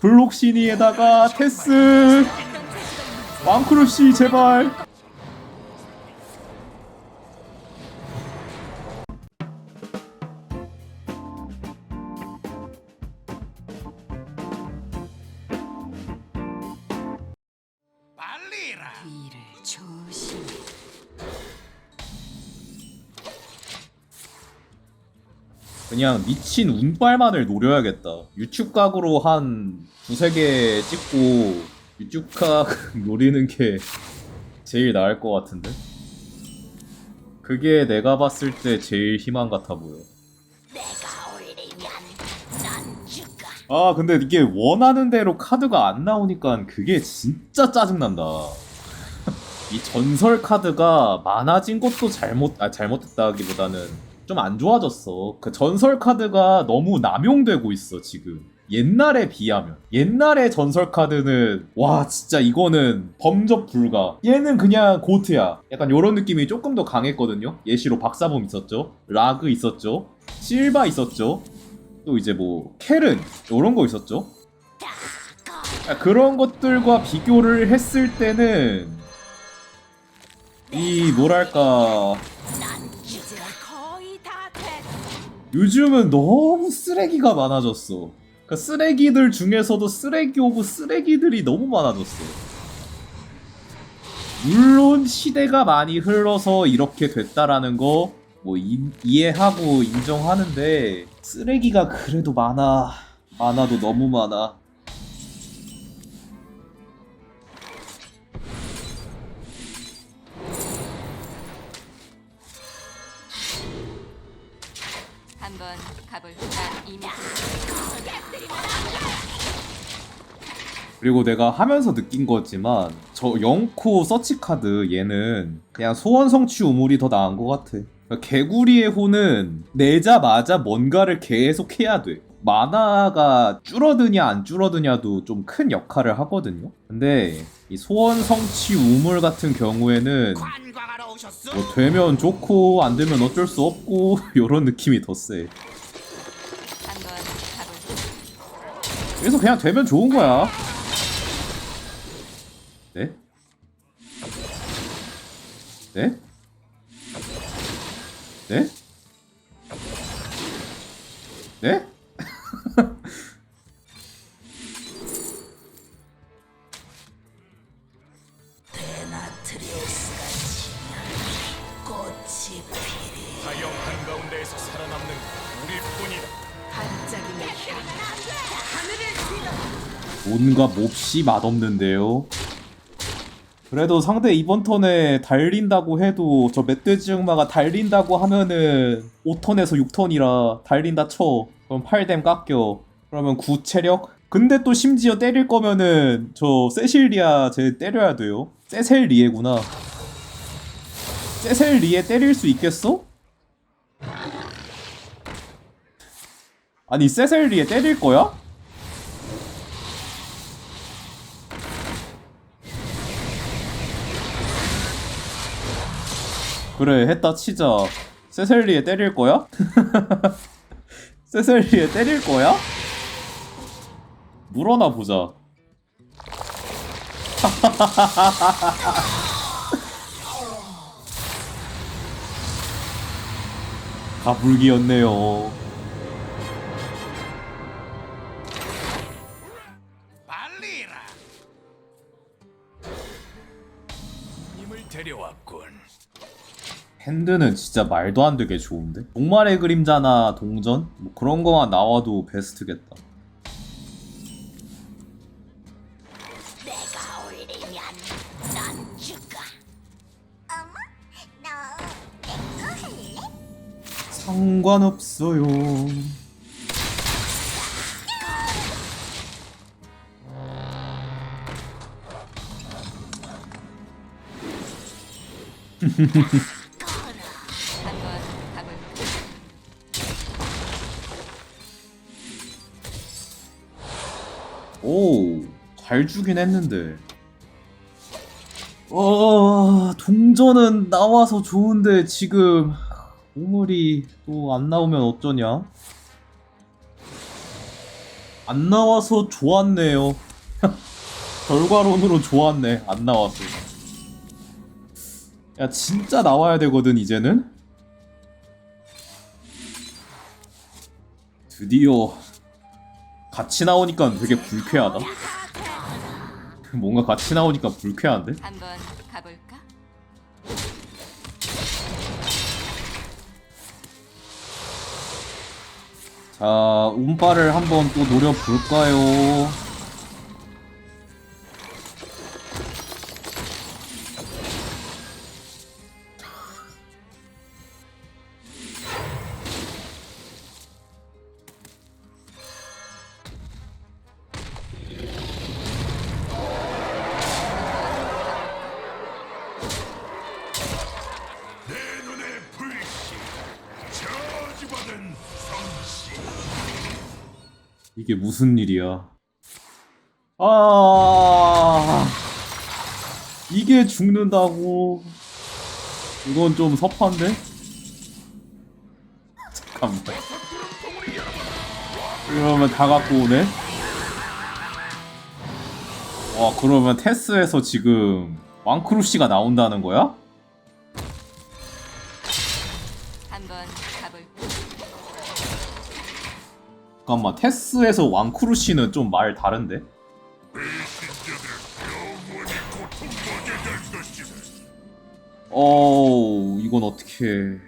블록시니에다가 테스. 왕크루시 제발 그냥 미친 운빨만을 노려야겠다. 유튜브 각으로 한 두세 개 찍고 유튜브 각 노리는 게 제일 나을 것 같은데? 그게 내가 봤을 때 제일 희망 같아 보여. 아 근데 이게 원하는 대로 카드가 안 나오니까 그게 진짜 짜증난다. 이 전설 카드가 많아진 것도 잘못 아 잘못했다기보다는 좀 안 좋아졌어. 그 전설 카드가 너무 남용되고 있어 지금. 옛날에 비하면. 옛날에 전설 카드는 와 진짜 이거는 범접 불가. 얘는 그냥 고트야. 약간 요런 느낌이 조금 더 강했거든요. 예시로 박사범 있었죠? 라그 있었죠? 실바 있었죠? 또 이제 뭐 켈은 이런 거 있었죠. 아, 그런 것들과 비교를 했을 때는 이 뭐랄까 요즘은 너무 쓰레기가 많아졌어. 그 쓰레기들 중에서도 쓰레기 오브 쓰레기들이 너무 많아졌어. 물론 시대가 많이 흘러서 이렇게 됐다라는 거 뭐 이해하고 인정하는데 쓰레기가 그래도 많아. 많아도 너무 많아. 그리고 내가 하면서 느낀 거지만 저 영코 서치 카드 얘는 그냥 소원 성취 우물이 더 나은 것 같아. 그러니까 개구리의 호는 내자마자 뭔가를 계속 해야 돼. 만화가 줄어드냐 안 줄어드냐도 좀 큰 역할을 하거든요. 근데 이 소원 성취 우물 같은 경우에는? 뭐 되면 좋고 안 되면 어쩔 수 없고 이런 느낌이 더 세. 한번 그래서 그냥 되면 좋은 거야. 네? 네? 네? 네? 뭔가 몹시 맛없는데요. 그래도 상대 이번 턴에 달린다고 해도 저 멧돼지 흑마가 달린다고 하면은 5턴에서 6턴이라 달린다 쳐. 그럼 8댐 깎여. 그러면 9 체력? 근데 또 심지어 때릴 거면은 저 세실리아 쟤 때려야 돼요. 세셀리에구나. 세셀리에 때릴 수 있겠어? 아니 세셀리에 때릴 거야? 그래 했다 치자 세셀리에 때릴 거야? 세셀리에 때릴 거야? 물어나 보자 가불기였네요. 핸드는 진짜 말도 안 되게 좋은데? 종말의 그림자나 동전? 뭐 그런 거만 나와도 베스트겠다 내가 올리면 넌 죽어 어머 너 내거 할래? 상관없어요 잘 주긴 했는데. 어, 동전은 나와서 좋은데 지금 우물이 또 안 나오면 어쩌냐? 안 나와서 좋았네요. 결과론으로 좋았네. 안 나와서. 야, 진짜 나와야 되거든, 이제는? 드디어 같이 나오니까 되게 불쾌하다. 뭔가 같이 나오니까 불쾌한데? 한번 가볼까? 자, 운빨을 한번 또 노려볼까요? 무슨 일이야? 아, 이게 죽는다고? 이건 좀 섭한데? 잠깐만. 그러면 다 갖고 오네? 와, 그러면 테스에서 지금 왕크루시가 나온다는 거야? 잠깐만, 테스에서 왕크루시는 좀 말 다른데? 어우, 이건 어떻게.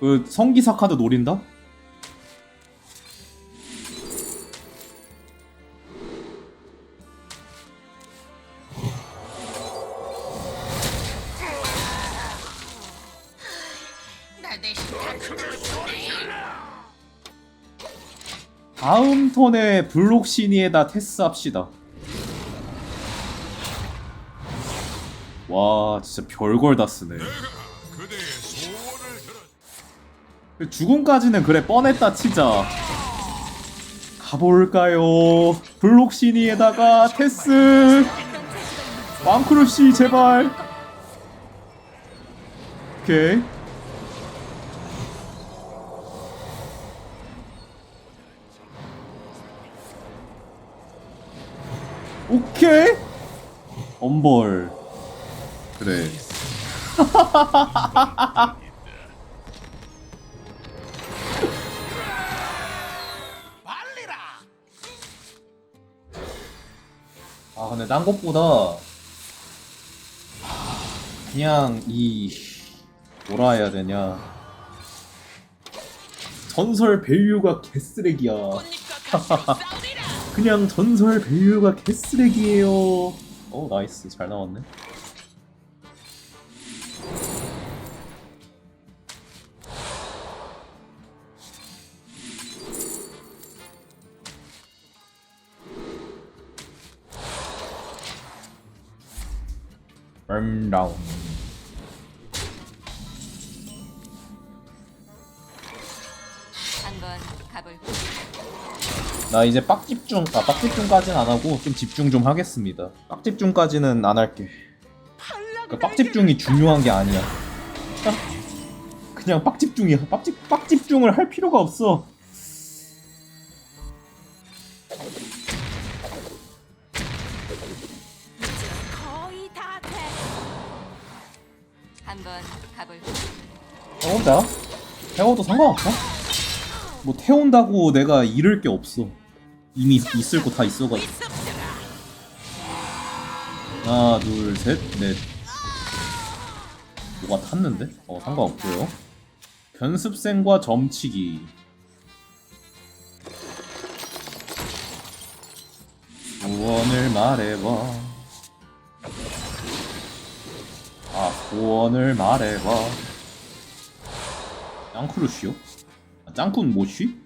그, 성기사 카드 노린다? 다 다음 턴에 블록 시니에다 테스 합시다. 와, 진짜 별걸 다 쓰네. 죽음까지는 그래 뻔했다 치자. 가볼까요? 블록 시니에다가 테스. 왕크루시 제발. 오케이. 오케이. 엄벌. 그래. 빨리라 아 근데 딴 것보다 그냥 이 뭐라 해야 되냐 전설 밸류가 개쓰레기야 그냥 전설 밸류가 개쓰레기예요. 어 나이스. 잘 나왔네. 럼다운 나 이제 빡집중 아 빡집중까지는 안 하고 좀 집중 좀 하겠습니다. 빡집중까지는 안 할게. 그 빡집중이 중요한 게 아니야. 그냥 빡집중이야. 빡집 빡집중을 할 필요가 없어. 한번 가볼까? 태운다 태워도 상관없어. 뭐 태운다고 내가 잃을 게 없어 이미 있을 거 다 있어가지고 하나 둘셋넷 뭐가 탔는데? 어 상관없고요 견습생과 점치기 소원을 말해봐 아 소원을 말해봐 짱크루시요? 아, 짱쿤 모쉬?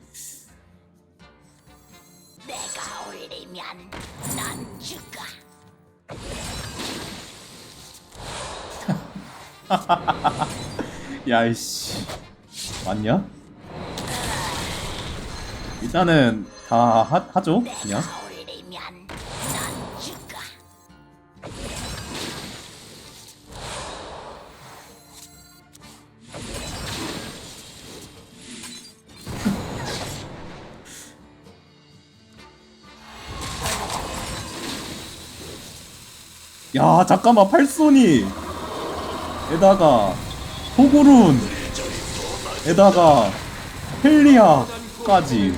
야이씨. 맞냐? 일단은 다 하, 하죠 그냥. 야 잠깐만 팔손이. 에다가 호구룬 에다가 헬리아까지.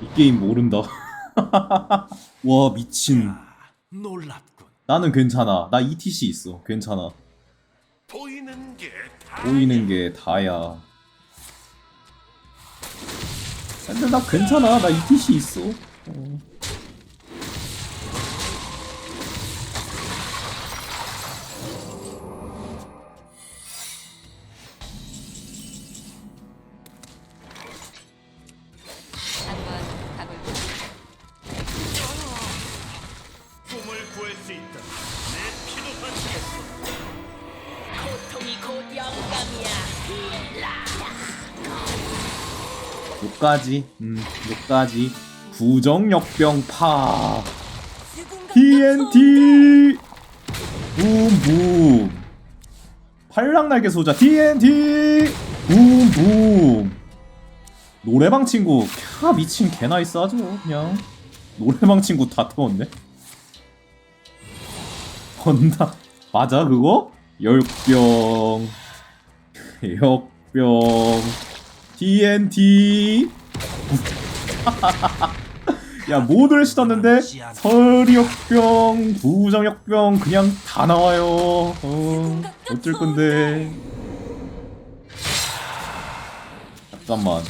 이 게임 모른다. 와 미친. 놀랍군. 나는 괜찮아. 나 ETC 있어. 괜찮아. 보이는 게 다. 보이는 게 다야. 근데 나 괜찮아. 나 ETC 있어. 어. 요까지 음 요까지 부정역병파. TNT 붐붐. 팔랑날개 소자 TNT 붐붐. 노래방 친구 캬 미친 개나 있어 아주 그냥. 노래방 친구 다 태웠네. 건다. 맞아 그거? 열병. 역병 TNT 야 모두를 씻었는데 설역병 부정역병 그냥 다 나와요. 어, 어쩔 건데. 잠깐만.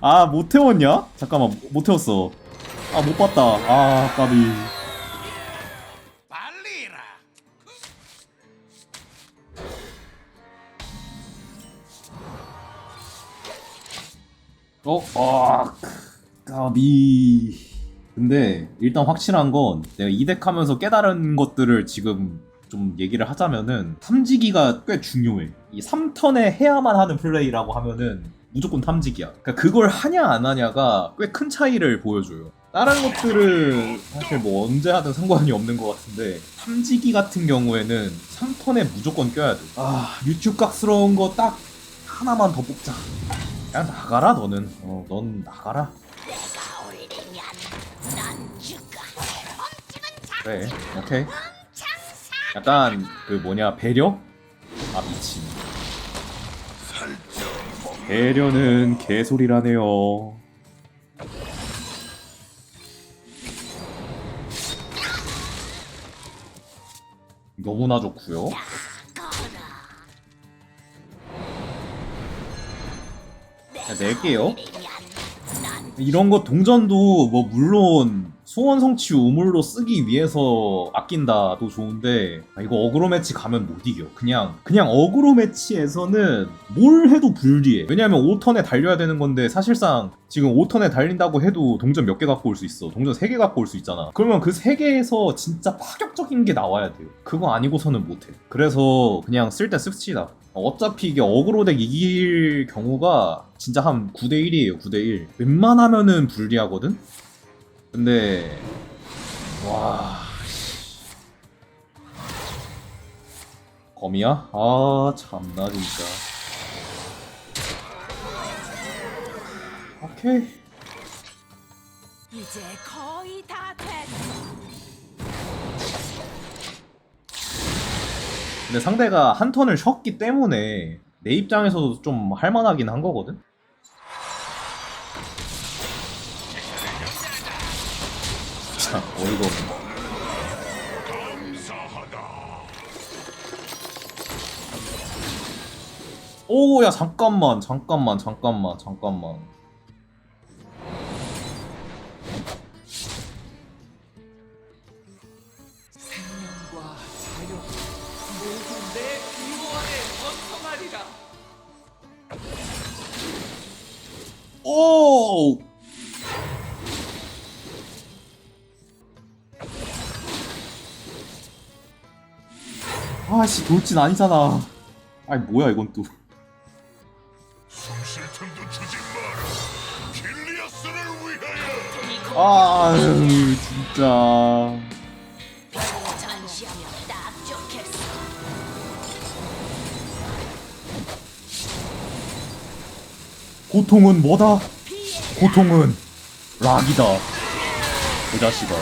아 못 태웠냐? 잠깐만 못 태웠어. 아 못 봤다. 아 까비 어? 아, 까비. 근데 일단 확실한 건 내가 이덱 하면서 깨달은 것들을 지금 좀 얘기를 하자면은 탐지기가 꽤 중요해. 이 3턴에 해야만 하는 플레이라고 하면은 무조건 탐지기야. 그러니까 그걸 하냐 안 하냐가 꽤 큰 차이를 보여줘요. 다른 것들은 사실 뭐 언제 하든 상관이 없는 것 같은데 탐지기 같은 경우에는 3턴에 무조건 껴야 돼. 아 유튜브 각스러운 거 딱 하나만 더 뽑자. 그냥 나가라 너는. 어, 넌 나가라. 그래. 오케이. 약간 그 뭐냐 배려? 아 미친. 배려는 개소리라네요. 너무나 좋고요. 올리면 넌 이런 거 동전도 뭐 물론 소원 성취 우물로 쓰기 위해서 아낀다도 좋은데 아, 이거 어그로 매치 가면 못 이겨. 그냥 그냥 어그로 매치에서는 뭘 해도 불리해. 왜냐면 5턴에 달려야 되는 건데 사실상 지금 5턴에 달린다고 해도 동전 몇 개 갖고 올 수 있어. 동전 3개 갖고 올 수 있잖아. 그러면 그 3개에서 진짜 파격적인 게 나와야 돼요. 그거 아니고서는 못 해. 그래서 그냥 쓸 때 씁시다. 어차피 이게 어그로 덱 이길 경우가 진짜 한 9대1이에요, 9대1. 웬만하면은 불리하거든? 근데, 와. 씨. 거미야? 아, 참나, 진짜. 오케이. 이제 거의 다 됐어. 근데 상대가 한 턴을 쉬었기 때문에 내 입장에서도 좀 할만하긴 한 거거든? 자, 어이가 없네. 오, 야, 잠깐만, 잠깐만, 잠깐만, 잠깐만. 아씨 돌진 아니잖아. 아니 뭐야 이건 또. 아유 진짜. 고통은 뭐다? 고통은 락이다. 그 자식아.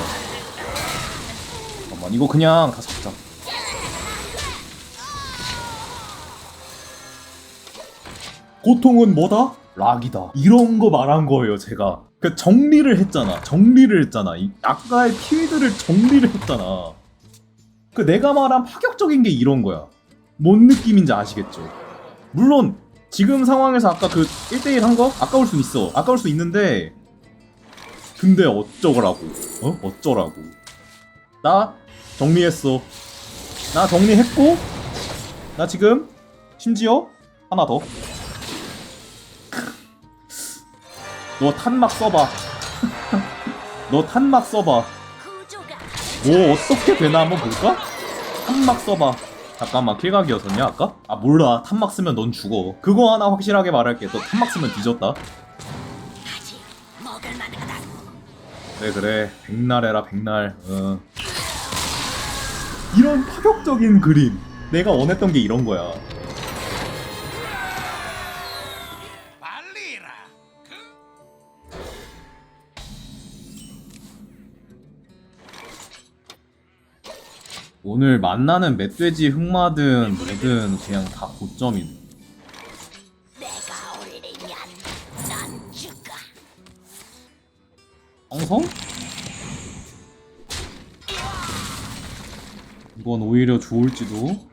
잠깐만 이거 그냥 다 고통은 뭐다? 락이다. 이런 거 말한 거예요 제가. 그 정리를 했잖아. 정리를 했잖아. 이 아까의 키위드를 정리를 했잖아. 그 내가 말한 파격적인 게 이런 거야. 뭔 느낌인지 아시겠죠? 물론 지금 상황에서 아까 그 1대1 한 거? 아까울 수 있어. 아까울 수 있는데 근데 어쩌라고? 어? 어쩌라고? 나 정리했어. 나 정리했고 나 지금 심지어 하나 더 너 탄막 써봐. 너 탄막 써봐. 뭐 어떻게 되나 한번 볼까? 탄막 써봐. 잠깐만 킬각이었었냐 아까? 아 몰라. 탄막 쓰면 넌 죽어. 그거 하나 확실하게 말할게. 너 탄막 쓰면 뒤졌다. 그래 그래. 백날 해라 백날. 어. 이런 파격적인 그림. 내가 원했던 게 이런 거야 오늘 만나는 멧돼지 흑마든 뭐든 그냥 다 고점이네. 황성? 이건 오히려 좋을지도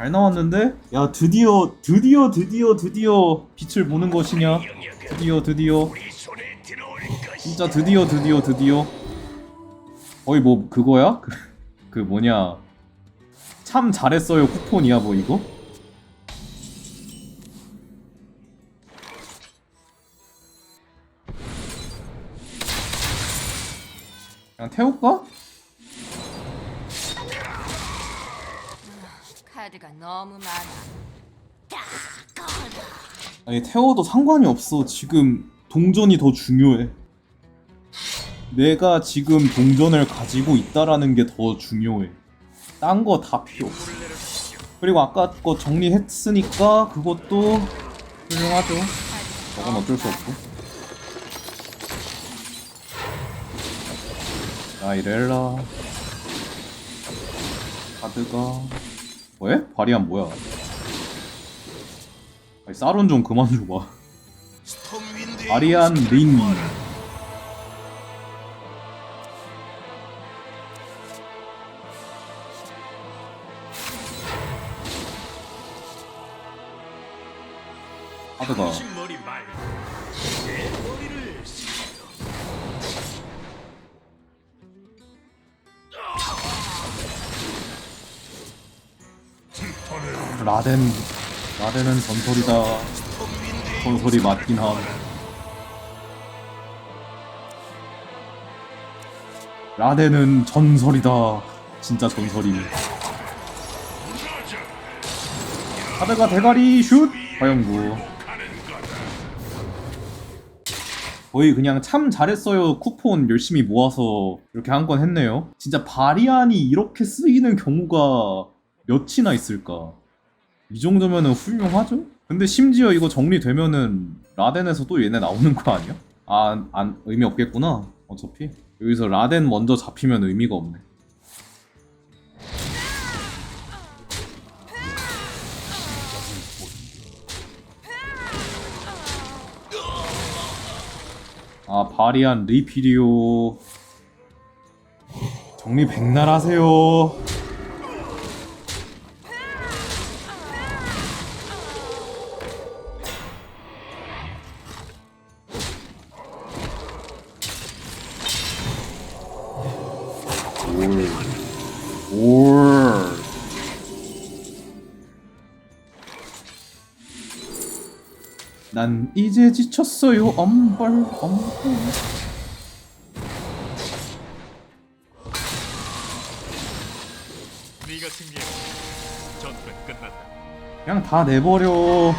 잘 나왔는데? 야 드디어 드디어 드디어 드디어 빛을 보는 것이냐 드디어 드디어. 진짜 드디어 드디어 드디어 거의 뭐 그거야? 그, 그 뭐냐 참 잘했어요 쿠폰이야 뭐 이거? 그냥 태울까? 가 너무 많아. 아니 태워도 상관이 없어. 지금 동전이 더 중요해. 내가 지금 동전을 가지고 있다라는 게 더 중요해. 딴 거 다 필요 없어. 그리고 아까 거 정리했으니까 그것도 훌륭하죠. 저건 어쩔 수 없고. 자 이렐라. 카드가 왜? 바리안 뭐야? 아니 사론 좀 그만 줘봐. 아리안 린 카드가 라덴 라덴은 전설이다 전설이 맞긴 함 라덴은 전설이다 진짜 전설임 카드가 대가리 슛 화영구. 거의 그냥 참 잘했어요 쿠폰 열심히 모아서 이렇게 한 건 했네요. 진짜 바리안이 이렇게 쓰이는 경우가 몇이나 있을까? 이 정도면은 훌륭하죠? 근데 심지어 이거 정리되면은 라덴에서 또 얘네 나오는 거 아니야? 아, 안, 의미 없겠구나. 어차피. 여기서 라덴 먼저 잡히면 의미가 없네. 아 바리안 리피리오 정리 백날 하세요 올. 올. 난 이제 지쳤어요 엄벌 엄벌 네가 승리해. 전투는 끝났다. 그냥 다 내버려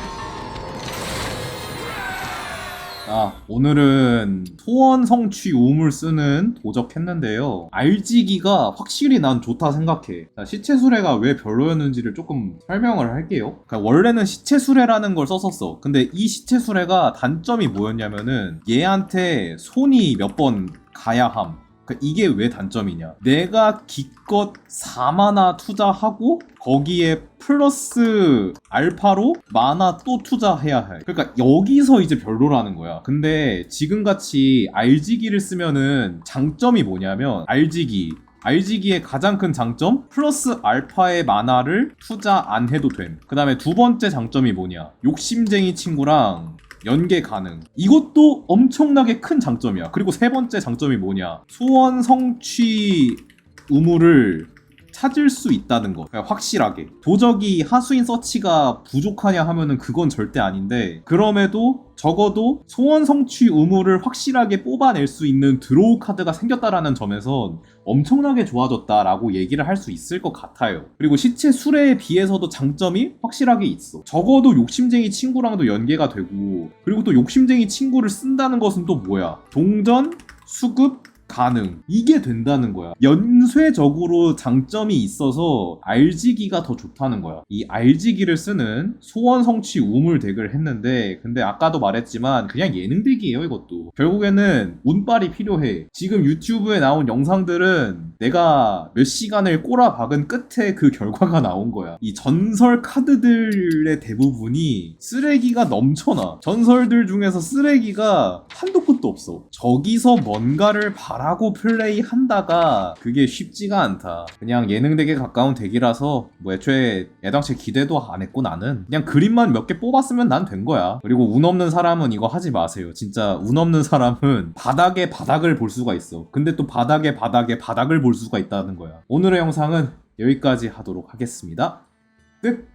아, 오늘은 소원 성취 우물 쓰는 도적했는데요. 알지기가 확실히 난 좋다 생각해. 자, 시체 수레가 왜 별로였는지를 조금 설명을 할게요. 그러니까 원래는 시체 수레라는 걸 썼었어. 근데 이 시체 수레가 단점이 뭐였냐면은 얘한테 손이 몇번 가야 함. 그러니까 이게 왜 단점이냐? 내가 기껏 4마나 투자하고 거기에 플러스 알파로 마나 또 투자해야 해. 그러니까 여기서 이제 별로라는 거야. 근데 지금같이 RG기를 쓰면은 장점이 뭐냐면 RG기 RG기의 가장 큰 장점 플러스 알파의 마나를 투자 안 해도 됨. 그 다음에 두 번째 장점이 뭐냐? 욕심쟁이 친구랑 연계 가능. 이것도 엄청나게 큰 장점이야. 그리고 세 번째 장점이 뭐냐? 소원 성취 우물을 찾을 수 있다는 거. 그냥 확실하게. 도적이 하수인 서치가 부족하냐 하면은 그건 절대 아닌데, 그럼에도 적어도 소원 성취 우물을 확실하게 뽑아낼 수 있는 드로우 카드가 생겼다라는 점에선 엄청나게 좋아졌다라고 얘기를 할 수 있을 것 같아요. 그리고 시체 수레에 비해서도 장점이 확실하게 있어. 적어도 욕심쟁이 친구랑도 연계가 되고, 그리고 또 욕심쟁이 친구를 쓴다는 것은 또 뭐야? 동전, 수급, 가능. 이게 된다는 거야. 연쇄적으로 장점이 있어서 RG기가 더 좋다는 거야. 이 RG기를 쓰는 소원 성취 우물 덱을 했는데, 근데 아까도 말했지만 그냥 예능 덱이에요, 이것도. 결국에는 운빨이 필요해. 지금 유튜브에 나온 영상들은 내가 몇 시간을 꼬라박은 끝에 그 결과가 나온 거야. 이 전설 카드들의 대부분이 쓰레기가 넘쳐나. 전설들 중에서 쓰레기가 한도 끝도 없어. 저기서 뭔가를 바라고 플레이 한다가 그게 쉽지가 않다. 그냥 예능 덱에 가까운 덱이라서 뭐 애초에 애당초 기대도 안 했고 나는 그냥 그림만 몇 개 뽑았으면 난 된 거야. 그리고 운 없는 사람은 이거 하지 마세요. 진짜 운 없는 사람은 바닥에 바닥을 볼 수가 있어. 근데 또 바닥에 바닥에 바닥을 볼 수가 있다는 거야. 오늘의 영상은 여기까지 하도록 하겠습니다. 끝!